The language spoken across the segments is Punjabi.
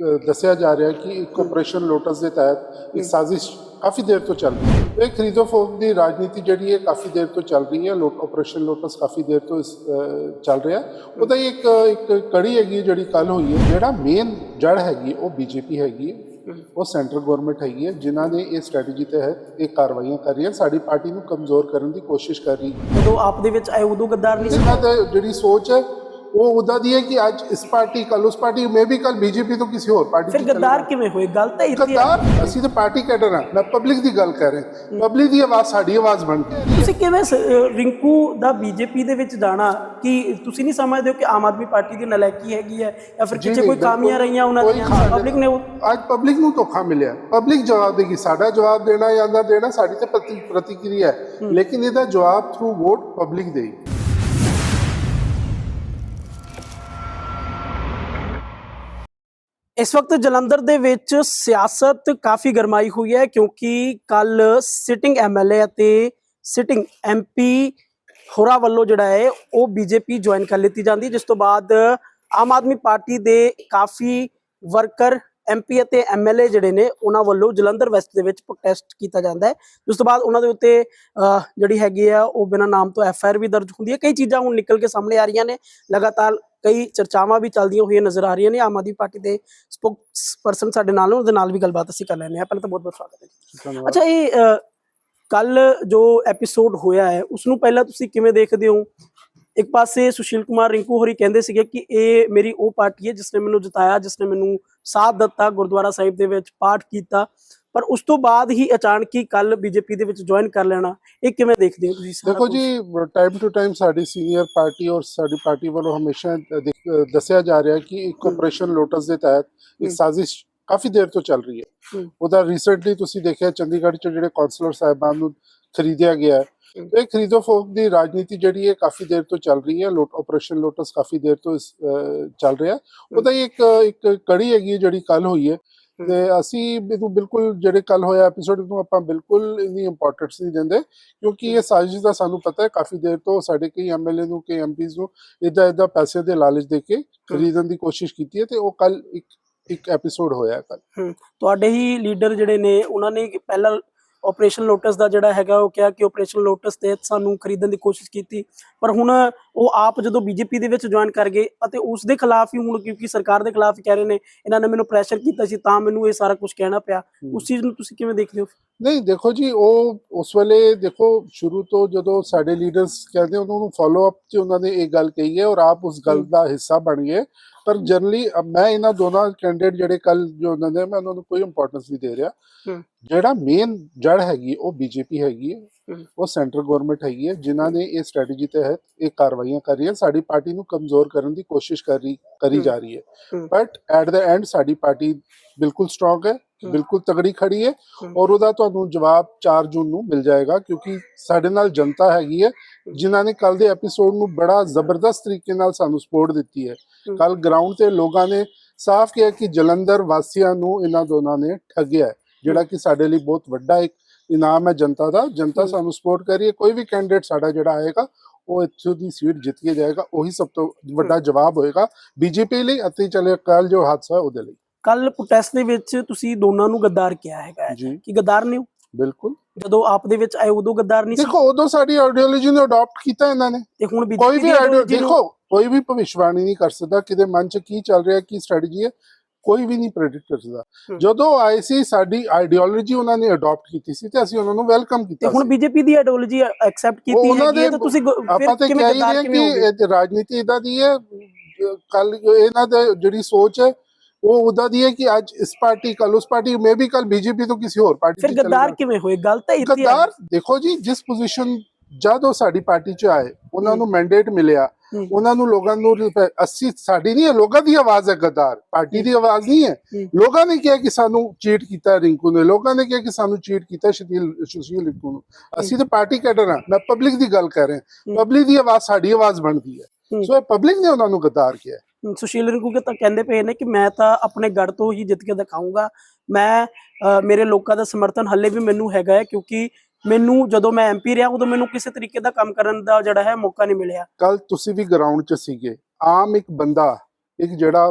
ਦੱਸਿਆ ਜਾ ਰਿਹਾ ਕਿ ਇੱਕ ਆਪਰੇਸ਼ਨ ਲੋਟਸ ਦੇ ਤਹਿਤ ਇੱਕ ਸਾਜ਼ਿਸ਼ ਕਾਫੀ ਦੇਰ ਤੋਂ ਚੱਲ ਰਹੀ ਹੈ। ਇਹ ਖਰੀਦੋ ਫੋਕ ਦੀ ਰਾਜਨੀਤੀ ਜਿਹੜੀ ਹੈ ਕਾਫੀ ਦੇਰ ਤੋਂ ਚੱਲ ਰਹੀ ਹੈ। ਲੋਟ ਆਪਰੇਸ਼ਨ ਲੋਟਸ ਕਾਫੀ ਦੇਰ ਤੋਂ ਚੱਲ ਰਿਹਾ ਉਹਦਾ ਹੀ। ਇੱਕ ਇੱਕ ਕੜੀ ਹੈਗੀ ਹੈ ਜਿਹੜੀ ਕੱਲ ਹੋਈ ਹੈ। ਜਿਹੜਾ ਮੇਨ ਜੜ ਹੈਗੀ ਹੈ, ਉਹ ਬੀਜੇਪੀ ਹੈਗੀ ਹੈ। ਉਹ ਸੈਂਟਰ ਗਵਰਨਮੈਂਟ ਹੈਗੀ ਹੈ ਜਿਨ੍ਹਾਂ ਨੇ ਇਹ ਸਟ੍ਰੈਟਜੀ ਤਹਿਤ ਇਹ ਕਾਰਵਾਈਆਂ ਕਰ ਰਹੀਆਂ। ਸਾਡੀ ਪਾਰਟੀ ਨੂੰ ਕਮਜ਼ੋਰ ਕਰਨ ਦੀ ਕੋਸ਼ਿਸ਼ ਕਰ ਰਹੀ ਹੈ। ਜਦੋਂ ਆਪ ਦੇ ਵਿੱਚ ਆਏ ਉਦੋਂ ਗੱਦਾਰ ਨਹੀਂ ਸੀ। ਇਹਨਾਂ ਦੀ ਜਿਹੜੀ ਸੋਚ ਹੈ ਉਹ ਉਦਾਂ ਦੀ ਹੈ ਕਿ ਅੱਜ ਇਸ ਪਾਰਟੀ ਕੱਲ ਉਸ ਪਾਰਟੀ ਮੇ ਵੀ ਕੱਲ ਬੀਜੇਪੀ ਤੋਂ ਕਿਸੇ ਹੋਰ ਪਾਰਟੀ ਫਿਰ ਗੱਦਾਰ। ਕਿਵੇਂ ਹੋਏ ਗੱਲ ਤਾਂ ਇੱਥੇ ਹੈ ਗੱਦਾਰ ਅਸੀਂ ਤਾਂ ਪਾਰਟੀ ਕੈਡਰ ਹਾਂ ਮੈਂ ਪਬਲਿਕ ਦੀ ਗੱਲ ਕਰ ਰਿਹਾ ਪਬਲਿਕ ਦੀ ਆਵਾਜ਼ ਸਾਡੀ ਆਵਾਜ਼ ਬਣ ਕੇ ਤੁਸੀਂ ਕਿਵੇਂ ਸ- ਅਹ ਰਿੰਕੂ ਦਾ ਬੀਜੇਪੀ ਦੇ ਵਿੱਚ ਜਾਣਾ ਕਿ ਤੁਸੀਂ ਨਹੀਂ ਸਮਝਦੇ ਹੋ ਕਿ ਆਮ ਆਦਮੀ ਪਾਰਟੀ ਦੀ ਨਲਾਇਕੀ ਹੈਗੀ ਹੈ ਜਾਂ ਫਿਰ ਜੀ ਕੋਈ ਖਾਮੀਆਂ ਬਿਲਕੁਲ ਰਹੀਆਂ ਉਹਨਾਂ ਕੋਈ ਦੀਆਂ ਪਬਲਿਕ ਨੇ ਉਹ- ਅੱਜ ਪਬਲਿਕ ਨੂੰ ਧੋਖਾ ਮਿਲਿਆ ਪਬਲਿਕ ਜਵਾਬ ਦੇਗੀ ਸਾਡਾ ਜਵਾਬ ਦੇਣਾ ਜਾਂ ਨਾ ਦੇਣਾ ਸਾਡੀ ਤੇ ਪ੍ਰਤੀ ਪ੍ਰਤੀਕਿਰਿਆ ਹੈ ਲੇਕਿਨ ਇਹਦਾ ਜਵਾਬ ਥਰੂ ਵੋਟ ਪਬਲਿਕ ਦੇਗੀ ਇਸ ਵਕਤ ਜਲੰਧਰ ਦੇ ਵਿੱਚ ਸਿਆਸਤ ਕਾਫੀ ਗਰਮਾਈ ਹੋਈ ਹੈ ਕਿਉਂਕਿ ਕੱਲ ਸਿਟਿੰਗ ਐਮਐਲਏ ਅਤੇ ਸਿਟਿੰਗ ਐਮਪੀ ਹੋਰਾਂ ਵੱਲੋਂ ਜਿਹੜਾ ਹੈ ਉਹ ਬੀਜੇਪੀ ਜੁਆਇਨ ਕਰ ਲਿੱਤੀ ਜਾਂਦੀ, ਜਿਸ ਤੋਂ ਬਾਅਦ ਆਮ ਆਦਮੀ ਪਾਰਟੀ ਦੇ ਕਾਫੀ ਵਰਕਰ ਐਮਪੀ ਅਤੇ ਐਮਐਲਏ ਜਿਹੜੇ ਨੇ ਉਹਨਾਂ ਵੱਲੋਂ ਜਲੰਧਰ ਵੈਸਟ ਦੇ ਵਿੱਚ ਪ੍ਰੋਟੈਸਟ ਕੀਤਾ ਜਾਂਦਾ ਹੈ। ਉਸ ਤੋਂ ਬਾਅਦ ਉਹਨਾਂ ਦੇ ਉੱਤੇ ਜਿਹੜੀ ਹੈਗੀ ਆ ਉਹ ਬਿਨਾਂ ਨਾਮ ਤੋਂ ਐਫਆਈਆਰ ਵੀ ਦਰਜ ਹੁੰਦੀ ਹੈ। ਕਈ ਚੀਜ਼ਾਂ ਹੁਣ ਨਿਕਲ ਕੇ ਸਾਹਮਣੇ ਆ ਰਹੀਆਂ ਨੇ। ਲਗਾਤਾਰ ਕਈ ਚਰਚਾਵਾਂ ਵੀ ਚੱਲਦੀਆਂ ਹੋਈਆਂ ਨਜ਼ਰ ਆ ਰਹੀਆਂ ਨੇ। ਆਮ ਆਦਮੀ ਪਾਰਟੀ ਦੇ ਸਪੋਕਸ ਪਰਸਨ ਸਾਡੇ ਨਾਲ ਨੇ ਉਹਦੇ ਨਾਲ ਵੀ ਗੱਲਬਾਤ ਅਸੀਂ ਕਰ ਲੈਂਦੇ ਹਾਂ। ਪਹਿਲਾਂ ਤਾਂ ਬਹੁਤ ਬਹੁਤ ਸਵਾਗਤ ਹੈ ਅੱਛਾ ਇਹ ਕੱਲ ਜੋ ਐਪੀਸੋਡ ਹੋਇਆ ਹੈ ਉਸ ਨੂੰ ਪਹਿਲਾਂ ਤੁਸੀਂ ਕਿਵੇਂ ਦੇਖਦੇ ਹੋ? ਇੱਕ ਪਾਸੇ ਸੁਸ਼ੀਲ ਕੁਮਾਰ ਰਿੰਕੂ ਹੋਰੀ ਕਹਿੰਦੇ ਸੀਗੇ ਕਿ ਇਹ ਮੇਰੀ ਉਹ ਪਾਰਟੀ ਹੈ ਜਿਸ ਨੇ ਮੈਨੂੰ ਜਿਤਾਇਆ ਜਿਸ ਨੇ ਮੈਨੂੰ ਸਾਥ ਦਿੱਤਾ ਗੁਰਦੁਆਰਾ ਸਾਹਿਬ ਦੇ ਵਿੱਚ ਪਾਠ ਕੀਤਾ ਪਰ ਉਸ ਤੋਂ ਬਾਅਦ ਹੀ ਅਚਾਨਕ ਹੀ ਕੱਲ ਬੀਜੇਪੀ ਦੇ ਵਿੱਚ ਜੁਆਇਨ ਕਰ ਲੈਣਾ ਇਹ ਕਿਵੇਂ ਦੇਖਦੇ ਹੋ ਤੁਸੀਂ ਦੇਖੋ? ਜੀ ਟਾਈਮ ਟੂ ਟਾਈਮ ਸਾਡੀ ਸੀਨੀਅਰ ਪਾਰਟੀ ਔਰ ਸਾਡੀ ਪਾਰਟੀ ਵੱਲੋਂ ਹਮੇਸ਼ਾ ਦੱਸਿਆ ਜਾ ਰਿਹਾ ਕਿ ਇੱਕ। ਆਪਰੇਸ਼ਨ ਲੋਟਸ ਦੇ ਤਹਿਤ ਇੱਕ। ਸਾਜ਼ਿਸ਼ ਕਾਫੀ ਦੇਰ ਤੋਂ ਚੱਲ ਰਹੀ ਹੈ। ਉਹਦਾ ਰੀਸੈਂਟਲੀ ਤੁਸੀਂ ਦੇਖਿਆ ਚੰਡੀਗੜ੍ਹ ਚ ਜਿਹੜੇ ਕਾਉਂਸਲਰ ਸਾਹਿਬਾਨ ਨੂੰ ਖਰੀਦਿਆ ਗਿਆ। ਇਹ ਖਰੀਦੋ ਫੋਕ ਦੀ ਰਾਜਨੀਤੀ ਜਿਹੜੀ ਹੈ ਕਾਫੀ ਦੇਰ ਤੋਂ ਚੱਲ ਰਹੀ ਹੈ ਲੋਟ ਆਪਰੇਸ਼ਨ ਲੋਟਸ ਕਾਫੀ ਦੇਰ ਤੋਂ ਚੱਲ ਰਿਹਾ। ਉਹਦਾ ਇੱਕ ਇੱਕ ਕੜੀ ਹੈਗੀ ਜਿਹੜੀ ਕੱਲ ਹੋਈ ਹੈ। ਤੇ ਅਸੀਂ ਇਹਨੂੰ ਬਿਲਕੁਲ ਜਿਹੜੇ ਕੱਲ ਹੋਇਆ ਐਪੀਸੋਡ ਨੂੰ ਆਪਾਂ ਬਿਲਕੁਲ ਇੰਨੀ ਇੰਪੋਰਟੈਂਸ ਨਹੀਂ ਦਿੰਦੇ ਕਿਉਂਕਿ ਇਹ ਸਾਜ਼ਿਸ਼ ਦਾ ਸਾਨੂੰ ਪਤਾ ਹੈ ਕਾਫੀ ਦੇਰ ਤੋਂ ਸਾਡੇ ਕਈ ਐਮਐਲਏ ਨੂੰ ਕਈ ਐਮਪੀਜ਼ ਨੂੰ ਇਦਾਂ ਇਦਾਂ ਪੈਸੇ ਦੇ ਲਾਲਚ ਦੇ ਕੇ ਖਰੀਦਣ ਦੀ ਕੋਸ਼ਿਸ਼ ਕੀਤੀ ਹੈ ਤੇ ਉਹ ਕੱਲ ਇੱਕ ਇੱਕ ਐਪੀਸੋਡ ਹੋਇਆ ਕੱਲ ਤੁਹਾਡੇ ਹੀ ਲੀਡਰ ਜਿਹੜੇ ਨੇ ਉਹਨਾਂ ਨੇ ਪਹਿਲਾਂ ਆਪਰੇਸ਼ਨ ਲੋਟਸ ਦਾ ਜਿਹੜਾ ਹੈਗਾ ਉਹ ਕਿਹਾ ਕਿ ਆਪਰੇਸ਼ਨ ਲੋਟਸ ਤੇ ਸਾਨੂੰ ਖਰੀਦਣ ਦੀ ਕੋਸ਼ਿਸ਼ ਕੀਤੀ। ਪਰ ਹੁਣ ਉਹ ਆਪ ਜਦੋਂ ਬੀਜੇਪੀ ਦੇ ਵਿੱਚ ਜੁਆਇਨ ਕਰ ਗਏ ਅਤੇ ਉਸ ਦੇ ਖਿਲਾਫ ਹੀ ਹੁਣ ਕਿਉਂਕਿ ਸਰਕਾਰ ਦੇ ਖਿਲਾਫ ਕਹਿ ਰਹੇ ਨੇ ਇਹਨਾਂ ਨੇ ਮੈਨੂੰ ਪ੍ਰੈਸ਼ਰ ਕੀਤਾ ਸੀ ਤਾਂ ਮੈਨੂੰ ਇਹ ਸਾਰਾ ਕੁਝ ਕਹਿਣਾ ਪਿਆ ਉਸ ਚੀਜ਼ ਨੂੰ ਤੁਸੀਂ ਕਿਵੇਂ ਦੇਖਦੇ ਹੋ ਨਹੀਂ ਦੇਖੋ ਜੀ ਉਹ ਉਸ ਵੇਲੇ ਦੇਖੋ ਸ਼ੁਰੂ ਤੋਂ ਜਦੋਂ ਸਾਡੇ ਲੀਡਰਸ ਕਹਿੰਦੇ ਉਹਨਾਂ ਨੂੰ ਫਾਲੋ ਅਪ 'ਚ ਉਹਨਾਂ ਨੇ ਇਹ ਗੱਲ ਕਹੀ ਹੈ ਔਰ ਆਪ ਉਸ ਗੱਲ। ਦਾ ਹਿੱਸਾ ਬਣ ਗਏ ਪਰ ਜਨਰਲੀ ਮੈਂ ਇਹਨਾਂ ਦੋਨਾਂ ਕੈਂਡੀਡੇਟ ਜਿਹੜੇ ਕੱਲ ਜੋ ਉਹਨਾਂ ਦੇ ਮੈਂ ਉਹਨਾਂ ਨੂੰ ਕੋਈ ਇੰਪੋਰਟੈਂਸ ਨਹੀਂ ਦੇ ਰਿਹਾ। ਜਿਹੜਾ ਮੇਨ ਜੜ ਹੈਗੀ ਉਹ ਬੀਜੇਪੀ ਹੈਗੀ ਹੈ। ਉਹ ਸੈਂਟਰ ਗਵਰਨਮੈਂਟ ਹੈਗੀ ਹੈ ਜਿਨ੍ਹਾਂ ਨੇ ਇਹ ਸਟ੍ਰੈਟਜੀ ਤਹਿਤ ਇਹ ਕਾਰਵਾਈਆਂ ਕਰ ਰਹੀਆਂ ਸਾਡੀ ਪਾਰਟੀ ਨੂੰ ਕਮਜ਼ੋਰ ਕਰਨ ਦੀ ਕੋਸ਼ਿਸ਼ ਕਰ ਰਹੀ ਕਰੀ। ਜਾ ਰਹੀ ਹੈ। ਬਟ ਐਟ ਦਾ ਐਂਡ ਸਾਡੀ ਪਾਰਟੀ ਬਿਲਕੁਲ ਸਟਰੋਂਗ ਹੈ। ਬਿਲਕੁਲ ਤਗੜੀ ਖੜੀ ਹੈ। ਔਰ ਉਹਦਾ ਤੁਹਾਨੂੰ ਜਵਾਬ 4 ਜੂਨ ਨੂੰ ਮਿਲ ਜਾਏਗਾ ਕਿਉਂਕਿ ਸਾਡੇ ਨਾਲ ਜਨਤਾ ਹੈਗੀ ਹੈ ਜਿਨ੍ਹਾਂ ਨੇ ਕੱਲ ਦੇ ਐਪੀਸੋਡ ਨੂੰ ਬੜਾ ਜ਼ਬਰਦਸਤ ਤਰੀਕੇ ਨਾਲ ਸਾਨੂੰ ਸਪੋਰਟ ਦਿੱਤੀ ਹੈ। ਕੱਲ ਗਰਾਊਂਡ ਤੇ ਲੋਕਾਂ ਨੇ ਸਾਫ਼ ਕਿਹਾ ਕਿ ਜਲੰਧਰ ਵਾਸੀਆਂ ਨੂੰ ਇਹਨਾਂ ਦੋਨਾਂ ਨੇ ਠੱਗਿਆ ਹੈ ਜਿਹੜਾ ਕਿ ਸਾਡੇ ਲਈ ਬਹੁਤ ਵੱਡਾ ਇੱਕ ਇਨਾਮ ਹੈ ਜਨਤਾ ਦਾ ਜਨਤਾ। ਸਾਨੂੰ ਸਪੋਰਟ ਕਰ ਰਹੀ ਹੈ ਕੋਈ ਵੀ ਕੈਂਡੀਡੇਟ ਸਾਡਾ ਜਿਹੜਾ ਆਏਗਾ ਉਹ ਇੱਥੋਂ ਦੀ ਸੀਟ ਜਿੱਤ ਕੇ ਜਾਏਗਾ ਉਹੀ ਸਭ ਤੋਂ ਵੱਡਾ ਜਵਾਬ ਹੋਏਗਾ ਬੀਜੇਪੀ ਲਈ ਅਤੇ ਚਲੇ ਕੱਲ ਜੋ ਹਾਦਸਾ ਉਹਦੇ ਲਈ। ਕੱਲ ਪ੍ਰੋਟੈਸਟ ਦੇ ਵਿੱਚ ਤੁਸੀਂ ਦੋਨਾਂ ਨੂੰ ਗੱਦਾਰ ਕਿਹਾ ਹੈਗਾ ਕਿ ਗੱਦਾਰ ਨਹੀਂ? ਬਿਲਕੁਲ। ਜਦੋਂ ਆਪ ਦੇ ਵਿੱਚ ਆਏ ਉਦੋਂ ਗੱਦਾਰ ਨਹੀਂ ਸੀ? ਦੇਖੋ ਉਦੋਂ ਸਾਡੀ ਆਈਡੀਓਲੋਜੀ ਨੂੰ ਅਡਾਪਟ ਕੀਤਾ ਇਹਨਾਂ ਨੇ। ਤੇ ਹੁਣ ਕੋਈ ਵੀ ਦੇਖੋ ਕੋਈ ਵੀ ਭਵਿਸ਼ਵਾਣੀ ਨਹੀਂ ਕਰ ਸਕਦਾ ਕਿਤੇ ਮਨ ਚ ਕੀ ਚੱਲ ਰਿਹਾ ਕੀ ਸਟ੍ਰੈਟਜੀ ਹੈ ਕੋਈ ਵੀ ਨਹੀਂ ਪ੍ਰੈਡਿਕਟ ਕਰ ਸਕਦਾ ਹਮ। ਜਦੋਂ ਆਏ ਸੀ ਸਾਡੀ ਆਈਡੀਓਲੋਜੀ ਉਹਨਾਂ ਨੇ ਅਡਾਪਟ ਕੀਤੀ ਸੀ ਤੇ ਅਸੀਂ ਉਹਨਾਂ ਨੂੰ ਵੈਲਕਮ ਕੀਤਾ ਹੁਣ ਬੀਜੇਪੀ ਦੀ ਆਈਡੀਓਲੋਜੀ ਐਕਸੈਪਟ ਕੀਤੀ ਹੈ ਤਾਂ ਤੁਸੀਂ ਆਪਾਂ ਤੇ ਕਹਿ ਰਹੇ ਕਿ ਰਾਜਨੀਤੀ ਇਦਾਂ ਦੀ ਹੈ ਕੱਲ ਇਹਨਾਂ ਦੀ ਜਿਹੜੀ ਸੋਚ ਹੈ ਉਹ ਉਦਾਂ ਦੀ ਹੈ ਕਿ ਅੱਜ ਇਸ ਪਾਰਟੀ ਕੱਲ ਉਸ ਪਾਰਟੀ ਮੇ ਵੀ ਕੱਲ ਬੀਜੇਪੀ ਤੋਂ ਕਿਸੇ ਹੋਰ ਪਾਰਟੀ ਫਿਰ ਗੱਦਾਰ। ਕਿਵੇਂ ਹੋਏ? ਗੱਲ ਤਾਂ ਇੱਥੇ ਗੱਦਾਰ ਦੇਖੋ ਜੀ ਜਿਸ ਪੋਜੀਸ਼ਨ ਜਦ ਉਹ ਸਾਡੀ ਪਾਰਟੀ ਚ ਆਏ ਉਹਨਾਂ ਨੂੰ ਮੈਂਡੇਟ ਮਿਲਿਆ। ਉਹਨਾਂ ਨੂੰ ਲੋਕਾਂ ਨੂੰ 80 ਸਾਡੀ ਨਹੀਂ ਹੈ ਲੋਕਾਂ ਦੀ ਆਵਾਜ਼ ਹੈ ਗੱਦਾਰ ਪਾਰਟੀ ਦੀ ਆਵਾਜ਼ ਨਹੀਂ ਹੈ। ਲੋਕਾਂ ਨੇ ਕਿਹਾ ਕਿ ਸਾਨੂੰ ਚੀਟ ਕੀਤਾ ਰਿੰਕੂ ਨੇ ਲੋਕਾਂ ਨੇ ਕਿਹਾ ਕਿ ਸਾਨੂੰ ਚੀਟ ਕੀਤਾ ਸ਼ਤੀਲ ਸੁਸ਼ੀਲ ਰਿੰਕੂ ਨੂੰ ਅਸੀਂ ਤਾਂ ਪਾਰਟੀ ਕੈਡਰ ਹਾਂ ਮੈਂ ਪਬਲਿਕ ਦੀ ਗੱਲ ਕਰ ਰਿਹਾ। ਪਬਲਿਕ ਦੀ ਆਵਾਜ਼ ਸਾਡੀ ਆਵਾਜ਼ ਬਣਦੀ ਹੈ। ਸੋ ਪਬਲਿਕ ਨੇ ਉਹਨਾਂ ਨੂੰ ਗੱਦਾਰ ਕਿਹਾ ਸੁਸ਼ੀਲ ਰਿੰਕੂ ਕੇ ਤਾਂ ਕਹਿੰਦੇ ਪਏ ਨੇ ਕਿ ਮੈਂ ਤਾਂ ਆਪਣੇ ਗੜ ਤੋਂ ਹੀ ਜਿੱਤ ਕੇ ਦਿਖਾਊਂਗਾ ਮੈਂ ਮੇਰੇ ਲੋਕਾਂ ਦਾ ਸਮਰਥਨ ਹੱਲੇ ਵੀ ਮੈਨੂੰ ਹੈਗਾ ਹੈ ਕਿਉਂਕਿ ਮੈਨੂੰ ਜਦੋਂ ਮੈਂ ਐਮਪੀ ਰਿਹਾ ਉਦੋਂ ਮੈਨੂੰ ਕਿਸੇ ਤਰੀਕੇ ਦਾ ਕੰਮ ਕਰਨ ਦਾ ਜਿਹੜਾ ਹੈ ਮੌਕਾ ਨਹੀਂ ਮਿਲਿਆ ਕੱਲ ਤੁਸੀਂ ਵੀ ਗਰਾਊਂਡ 'ਚ ਸੀਗੇ ਆਮ ਇੱਕ ਬੰਦਾ ਇੱਕ ਜਿਹੜਾ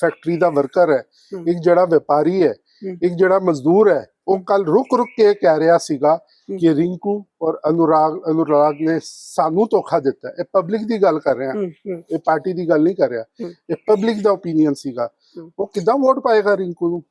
ਫੈਕਟਰੀ ਦਾ ਵਰਕਰ ਹੈ। ਇੱਕ ਜਿਹੜਾ ਵਪਾਰੀ ਹੈ। ਇੱਕ ਜਿਹੜਾ ਮਜ਼ਦੂਰ ਹੈ ਉਹ ਕੱਲ ਰੁਕ ਰੁਕ ਕੇ ਕਹਿ ਰਿਹਾ ਸੀਗਾ। ਕਿ ਰਿੰਕੂ ਔਰ ਅਨੁਰਾਗ ਅਨੁਰਾਗ ਨੇ ਸਾਨੂੰ ਧੋਖਾ ਦਿੱਤਾ। ਇਹ ਪਬਲਿਕ ਦੀ ਗੱਲ ਕਰ ਰਹੇ ਇਹ ਪਾਰਟੀ ਦੀ ਗੱਲ ਨਹੀਂ ਕਰ ਰਿਹਾ। ਇਹ ਪਬਲਿਕ ਦਾ ਓਪੀਨੀਅਨ ਸੀਗਾ। ਉਹ ਕਿੱਦਾਂ ਵੋਟ ਪਾਏਗਾ ਰਿੰਕੂ ਨੂੰ।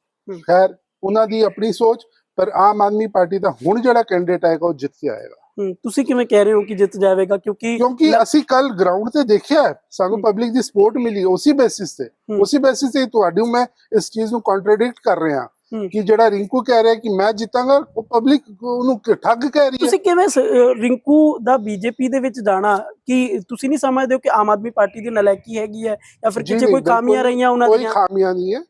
ਖੈਰ ਉਹਨਾਂ ਦੀ ਆਪਣੀ ਸੋਚ ਪਰ ਆਮ ਆਦਮੀ ਪਾਰਟੀ ਦਾ ਹੁਣ ਜਿਹੜਾ ਕੈਂਡੀਡੇਟ ਆਏਗਾ ਉਹ ਜਿੱਤ ਕੇ ਆਏਗਾ। ਤੁਸੀਂ ਕਿਵੇਂ ਕਹਿ ਰਹੇ ਹੋ ਕਿ ਜਿੱਤ ਜਾਵੇਗਾ? ਕਿਉਂਕਿ ਕਿਉਂਕਿ ਅਸੀਂ ਕੱਲ ਗਰਾਊਂਡ ਤੇ ਦੇਖਿਆ ਸਾਨੂੰ ਪਬਲਿਕ ਦੀ ਸਪੋਰਟ ਮਿਲੀ ਉਸੇ ਬੇਸਿਸ ਤੇ। ਉਸੇ ਬੇਸਿਸ ਤੇ ਤੁਹਾਡੀ ਮੈਂ ਇਸ ਚੀਜ਼ ਨੂੰ ਕੰਟਰਡਿਕਟ ਕਰ ਰਿਹਾ ਕਿ ਜਿਹੜਾ ਰਿੰਕੂ ਕਹਿ ਰਿਹਾ ਕਿ ਮੈਂ ਜਿੱਤਾਂਗਾ ਉਹ ਪਬਲਿਕ ਉਹਨੂੰ ਠੱਗ ਕਹਿ ਰਹੀ ਹੈ। ਤੁਸੀਂ ਕਿਵੇਂ ਰਿੰਕੂ ਦਾ ਬੀਜੇਪੀ ਦੇ ਵਿੱਚ ਜਾਣਾ? ਕਿ ਤੁਸੀਂ ਨਹੀਂ ਸਮਝਦੇ ਹੋ ਕਿ ਆਮ ਆਦਮੀ ਪਾਰਟੀ ਦੀ ਨਲਾਇਕੀ ਹੈਗੀ ਹੈ ਜਾਂ ਫਿਰ ਕਿਸੇ ਕੋਈ ਖਾਮੀਆਂ ਰਹੀਆਂ ਉਹਨਾਂ ਦੀਆਂ? ਕੋਈ ਖਾਮੀਆਂ ਨਹੀਂ ਹੈ।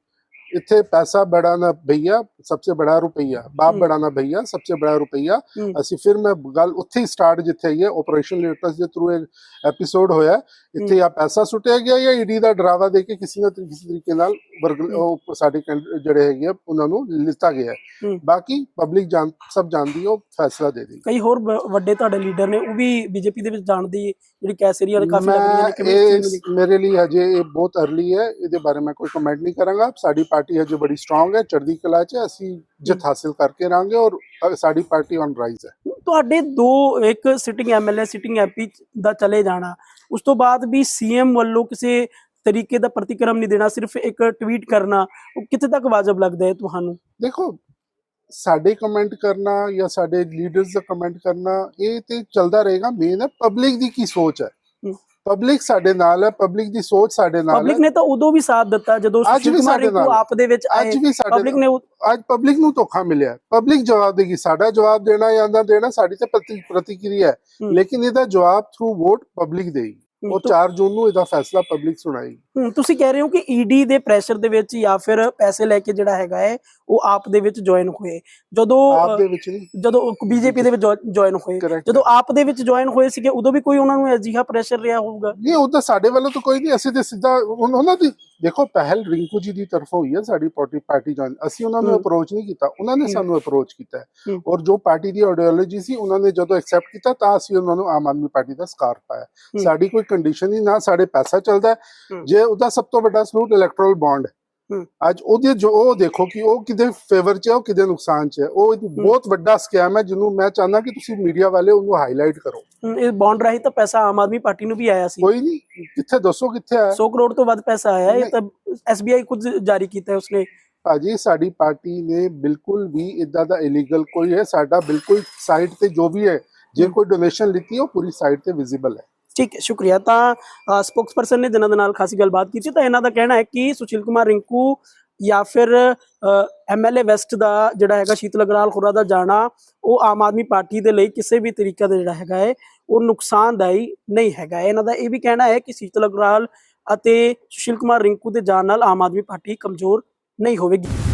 ਇੱਥੇ ਪੈਸਾ ਬੜਾ ਨਾ ਭਈਆ ਸਭ ਤੋਂ ਬੜਾ ਰੁਪਈਆ। ਬਾਪ ਬੜਾ ਨਾ ਭਈਆ ਸਭ ਤੋਂ ਬੜਾ ਰੁਪਈਆ। ਅਸੀਂ ਫਿਰ ਮੈਂ ਗੱਲ ਉੱਥੇ ਹੀ ਸਟਾਰਟ ਜਿੱਥੇ ਇਹ ਆਪਰੇਸ਼ਨ ਲੇਟਸ ਦੇ ਥਰੂ ਇੱਕ ਐਪੀਸੋਡ ਹੋਇਆ ਇੱਥੇ ਆ ਪੈਸਾ ਸੁੱਟਿਆ ਗਿਆ ਜਾਂ ਈਡੀ ਦਾ ਡਰਾਵਾ ਦੇ ਕੇ ਕਿਸੇ ਨਾ ਕਿਸੇ ਤਰੀਕੇ ਨਾਲ ਸਾਡੇ ਜਿਹੜੇ ਹੈਗੇ ਉਹਨਾਂ ਨੂੰ ਲਿੱਤਾ ਗਿਆ ਬਾਕੀ ਪਬਲਿਕ ਜਾਣ ਸਭ ਜਾਣਦੀ ਉਹ ਫੈਸਲਾ ਦੇ ਦੇਗੀ। ਕਈ ਹੋਰ ਵੱਡੇ ਤੁਹਾਡੇ ਲੀਡਰ ਨੇ ਉਹ ਵੀ ਬੀਜੇਪੀ ਦੇ ਵਿੱਚ ਜਾਣ ਦੀ ਜਿਹੜੀ ਕੈਸਰੀ ਔਰ ਕਾਫੀ ਲੱਗ ਹੈ ਮੇਰੇ ਲਈ ਹਜੇ ਇਹ ਬਹੁਤ ਅਰਲੀ ਹੈ ਇਹਦੇ ਬਾਰੇ ਮੈਂ ਕੋਈ ਕਮੈਂਟ ਨਹੀਂ ਕਰਾਂਗਾ। ਸਾਡੀ ਪਾਰਟੀ ਹਜੇ ਬੜੀ ਸਟਰੋਂਗ ਹੈ ਚੜ੍ਹਦੀ ਕਲਾ 'ਚ ਹੈ, ਅਸੀਂ ਜਿੱਤ ਹਾਸਿਲ ਕਰਕੇ ਰਾਂਗੇ ਔਰ ਅ, ਸਾਡੀ ਪਾਰਟੀ ਔਨ ਰਾਈਜ਼ ਹੈ। ਤੁਹਾਡੇ ਦੋ ਇੱਕ ਸਿਟਿੰਗ ਐਮਐਲਏ ਸਿਟਿੰਗ ਐਮਪੀ ਦਾ ਚਲੇ ਜਾਣਾ ਉਸ ਤੋਂ ਬਾਅਦ ਵੀ ਸੀਐਮ ਵੱਲੋਂ ਕਿਸੇ ਤਰੀਕੇ ਦਾ ਪ੍ਰਤੀਕਰਮ ਨਹੀਂ ਦੇਣਾ ਸਿਰਫ ਇੱਕ ਟਵੀਟ ਕਰਨਾ ਉਹ ਕਿੱਥੇ ਤੱਕ ਵਾਜਬ ਲੱਗਦਾ ਹੈ ਤੁਹਾਨੂੰ? ਦੇਖੋ ਸਾਡੇ ਕਮੈਂਟ ਕਰਨਾ ਜਾਂ ਸਾਡੇ ਲੀਡਰਸ ਦਾ ਕਮੈਂਟ ਕਰਨਾ ਇਹ ਤੇ ਚੱਲਦਾ ਰਹੇਗਾ ਮੇਨ ਹੈ ਪਬਲਿਕ ਦੀ ਕੀ ਸੋਚ ਹੈ। ਪਬਲਿਕ ਸਾਡੇ ਨਾਲ ਹੈ ਪਬਲਿਕ ਦੀ ਸੋਚ ਸਾਡੇ ਨਾਲ ਪਬਲਿਕ ਹੈ। ਨੇ ਤਾਂ ਉਦੋਂ ਵੀ ਸਾਥ ਦਿੱਤਾ ਜਦੋਂ ਸੁਸ਼ੀਲ ਕੁਮਾਰ ਰਿੰਕੂ। ਆਪ ਦੇ ਵਿੱਚ ਆਏ। ਅੱਜ ਵੀ ਸਾਡੇ ਪਬਲਿਕ ਨੇ ਅੱਜ ਪਬਲਿਕ ਨੂੰ ਧੋਖਾ ਮਿਲਿਆ ਪਬਲਿਕ ਜਵਾਬ ਦੇਗੀ ਸਾਡਾ ਜਵਾਬ ਦੇਣਾ ਜਾਂ ਨਾ ਦੇਣਾ ਸਾਡੀ ਤੇ ਪ੍ਰਤੀ ਪ੍ਰਤੀਕਿਰਿਆ ਹੈ। ਲੇਕਿਨ ਇਹਦਾ ਜਵਾਬ ਥਰੂ ਵੋਟ ਪਬਲਿਕ ਦੇਗੀ ਉਹ ਤਾਂ- 4 ਜੂਨ ਨੂੰ ਇਹਦਾ ਫੈਸਲਾ ਪਬਲਿਕ ਸੁਣਾਏਗੀ। ਤੁਸੀਂ ਕਹਿ ਰਹੇ ਹੋ ਕਿ ਈਡੀ ਦੇ ਪ੍ਰੈਸ਼ਰ ਦੇ ਵਿੱਚ ਜਾਂ ਫਿਰ ਪੈਸੇ ਲੈ ਕੇ ਜਿਹੜਾ ਹੈਗਾ ਹੈ ਉਹ ਆਪ ਦੇ ਵਿੱਚ ਜੁਆਇਨ ਹੋਏ। ਜਦੋਂ ਆਪ ਦੇ ਵਿੱਚ ਨਹੀਂ। ਜਦੋਂ ਬੀਜੇਪੀ ਦੇ ਵਿੱਚ ਜੁਆਇਨ ਹੋਏ। ਜਦੋਂ ਆਪ ਦੇ ਵਿੱਚ ਜੁਆਇਨ ਹੋਏ ਸੀਗੇ ਉਦੋਂ ਵੀ ਕੋਈ ਉਹਨਾਂ ਨੂੰ ਅਜਿਹਾ ਪ੍ਰੈਸ਼ਰ ਰਿਹਾ ਹੋਊਗਾ? ਨਹੀਂ ਉਹ ਤਾਂ ਸਾਡੇ ਵੱਲੋਂ ਤਾਂ ਕੋਈ ਨਹੀਂ ਅਸੀਂ ਤੇ ਸਿੱਧਾ ਉਹਨਾਂ ਦੀ ਦੇਖੋ ਪਹਿਲ ਰਿੰਕੂ ਜੀ ਦੀ ਤਰਫੋਂ ਹੋਈ ਹੈ ਸਾਡੀ ਪਾਰਟੀ ਪਾਰਟੀ ਜੁਆਇਨ ਅਸੀਂ ਉਹਨਾਂ ਨੂੰ। ਅਪਰੋਚ ਨਹੀਂ ਕੀਤਾ ਉਹਨਾਂ ਨੇ। ਸਾਨੂੰ ਅਪਰੋਚ ਕੀਤਾ। ਔਰ ਜੋ ਪਾਰਟੀ ਦੀ ਆਈਡੀਓਲੋਜੀ ਸੀ ਉਹਨਾਂ ਨੇ ਜਦੋਂ ਐਕਸੈਪਟ ਕੀਤਾ ਤਾਂ ਅਸੀਂ ਉਹਨਾਂ ਨੂੰ ਆਮ ਆਦਮੀ ਪਾਰਟੀ ਦਾ ਸਕਾਰਫ ਪਾਇਆ। ਸਾਡੀ ਕੋਈ ਕੰਡੀਸ਼ਨ ਹੀ ਨਾ ਸਾਡੇ ਪੈਸਾ ਚੱਲਦਾ। ਜੇ ਉਹਦਾ ਸਭ ਤੋਂ ਵੱਡਾ ਸਲੂਟ ਇਲੈਕਟਰਲ ਬੌਂਡ। ਅੱਜ ਉਹਦੇ ਜੋ ਉਹ ਦੇਖੋ ਕਿ ਉਹ ਕਿਤੇ ਫੇਵਰ 'ਚ ਹੈ ਉਹ ਕਿਤੇ ਨੁਕਸਾਨ 'ਚ ਹੈ। ਉਹ ਇੱਕ ਬਹੁਤ ਵੱਡਾ ਸਕੈਮ ਹੈ ਜਿਹਨੂੰ ਮੈਂ ਚਾਹੁੰਦਾ ਕਿ ਤੁਸੀਂ ਮੀਡੀਆ ਵਾਲੇ ਉਹਨੂੰ ਹਾਈਲਾਈਟ ਕਰੋ। ਇਹ ਬੌਂਡ ਰਾਹੀਂ ਤਾਂ ਪੈਸਾ ਆਮ ਆਦਮੀ ਪਾਰਟੀ ਨੂੰ ਵੀ ਆਇਆ ਸੀ। ਕੋਈ ਨਹੀਂ ਕਿੱਥੇ ਦੱਸੋ ਕਿੱਥੇ ਹੈ 100 ਕਰੋੜ ਤੋਂ ਵੱਧ ਪੈਸਾ ਆਇਆ। ਇਹ ਤਾਂ ਐਸਬੀਆਈ ਖੁਦ ਜਾਰੀ ਕੀਤਾ ਹੈ ਉਸਨੇ। ਭਾਜੀ ਸਾਡੀ ਪਾਰਟੀ ਨੇ ਬਿਲਕੁਲ ਵੀ ਇਦਾਂ ਦਾ ਇਲੀਗਲ ਕੋਈ ਹੈ ਸਾਡਾ ਬਿਲਕੁਲ ਸਾਈਟ ਤੇ ਜੋ ਵੀ ਹੈ ਜੇ। ਕੋਈ ਡੋਨੇਸ਼ਨ ਲਿੱਤੀ ਹੈ, ਉਹ ਪੂਰੀ ਸਾਈਟ ਤੇ ਵਿਜ਼ੀਬਲ ਹੈ। ਠੀਕ ਹੈ, ਸ਼ੁਕਰੀਆ। ਤਾਂ ਸਪੋਕਸਪਰਸਨ ਨੇ ਜਿਨ੍ਹਾਂ ਦੇ ਨਾਲ ਖਾਸੀ ਗੱਲਬਾਤ ਕੀਤੀ। ਤਾਂ ਇਹਨਾਂ ਦਾ ਕਹਿਣਾ ਹੈ ਕਿ ਸੁਸ਼ੀਲ ਕੁਮਾਰ ਰਿੰਕੂ ਜਾਂ ਫਿਰ ਐਮਐਲਏ ਵੈਸਟ ਦਾ ਜਿਹੜਾ ਹੈਗਾ ਸ਼ੀਤਲ ਅਗਰਾਲ ਖੁਰਾ ਦਾ ਜਾਣਾ, ਉਹ ਆਮ ਆਦਮੀ ਪਾਰਟੀ ਦੇ ਲਈ ਕਿਸੇ ਵੀ ਤਰੀਕਾ ਦਾ ਜਿਹੜਾ ਹੈਗਾ ਹੈ, ਉਹ ਨੁਕਸਾਨਦਾਈ ਨਹੀਂ ਹੈਗਾ। ਹੈ। ਇਹਨਾਂ ਦਾ ਇਹ ਵੀ ਕਹਿਣਾ ਹੈ ਕਿ ਸ਼ੀਤਲ ਅਗਰਾਲ ਅਤੇ ਸੁਸ਼ੀਲ ਕੁਮਾਰ ਰਿੰਕੂ ਦੇ ਜਾਣ ਨਾਲ ਆਮ ਆਦਮੀ ਪਾਰਟੀ ਕਮਜ਼ੋਰ ਨਹੀਂ ਹੋਵੇਗੀ।